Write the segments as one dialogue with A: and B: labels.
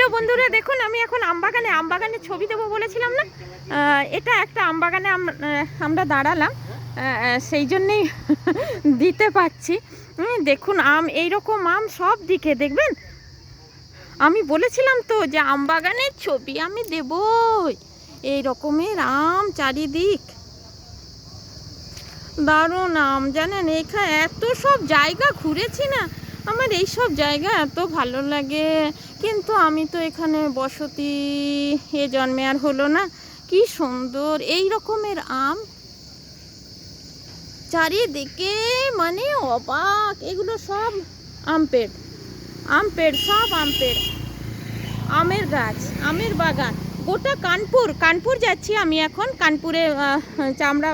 A: Hello বন্ধুরা, দেখুন আমি এখন আমবাগানে আমবাগানে ছবি দেবো বলেছিলাম না? এটা একটা আমবাগানে আমরা দাঁড়ালাম সেই জন্যেই দিতে পারছি। দেখুন আম, এইরকম আম সব দিকে, দেখবেন? আমি বলেছিলাম তো যে আমবাগানের ছবি আমি দেবই। এই রকমের আম চারিদিক। দারুণ আম, জানেন, এখানে এত সব জায়গা ঘুরেছি না আমার এই সব জায়গা এত ভালো লাগে। কিন্তু আমি তো এখানে বসতি এ জন্মে আর হলো না। কি সুন্দর, এই রকমের আম। চারিদিকে মানে অবাক, এগুলো সব আম পেড় আম পেড় সব আম পেড় আমের গাছ, আমের বাগান। গোটা কানপুর কানপুর যাচ্ছি আমি এখন। কানপুরে চামড়া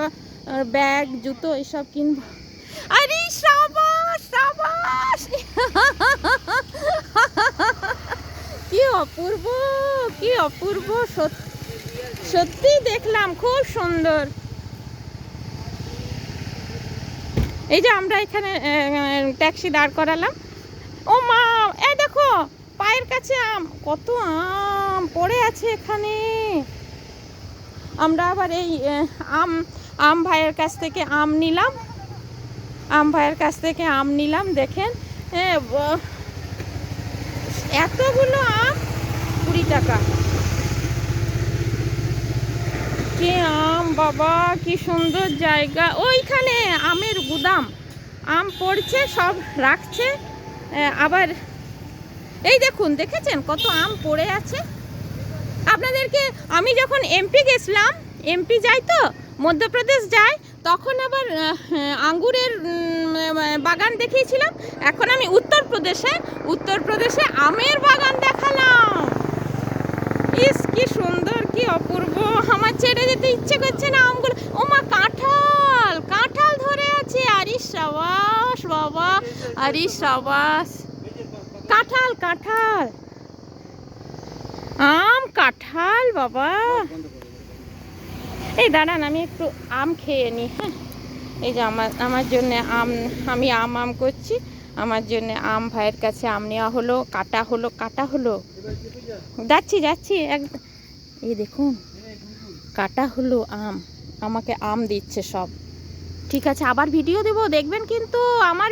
A: ব্যাগ, জুতো, এসব কিনবো। আরে সাবাস সাবাস কি অপূর্ব, কি অপূর্ব, সত- সত্যি দেখলাম, খুব সুন্দর। এই যে আমরা এখানে ট্যাক্সি দাঁড় করালাম। ও মা, এ দেখো, পায়ের কাছে আম, কত আম পড়ে আছে এখানে। আমরা আবার এই আম আম ভাইয়ের কাছ থেকে আম নিলাম। আম ভাইয়ের কাছ থেকে আম নিলাম, দেখেন। এতগুলো আম টাকা। কি আম, বাবা, কি সুন্দর জায়গা। ওইখানে আমের গুদাম। আম পড়ছে, সব রাখছে। আবার এই দেখুন, দেখেছেন কত আম পড়ে আছে? আপনাদেরকে আমি যখন এমপি গেছিলাম এমপি যাই তো, মধ্যপ্রদেশ যাই তখন আবার আঙ্গুরের বাগান দেখিয়েছিলাম। এখন আমি উত্তরপ্রদেশে উত্তরপ্রদেশে আমের বাগান দেখালাম ইস কি সুন্দর কি অপূর্ব আমার যেতে ইচ্ছে করছে না আমগুলো। ও মা, কাঁঠাল কাঁঠাল ধরে আছে। আরিস সাবাস বাবা আরিস সাবাস। কাঁঠাল কাঁঠাল। আম, কাঁঠাল বাবা। এই দাঁড়ান, আমি একটু আম খেয়ে নিই হ্যাঁ। এই যে আমার আমার জন্য আম, আমি আম আম করছি। আমার জন্য আম, ভাইয়ের কাছে আম নেওয়া হলো, কাটা হলো কাটা হলো। যাচ্ছি যাচ্ছি, এক এই দেখুন। কাটা হলো আম। আমাকে আম দিচ্ছে সব। ঠিক আছে, আবার ভিডিও দেবো, দেখবেন কিন্তু আমার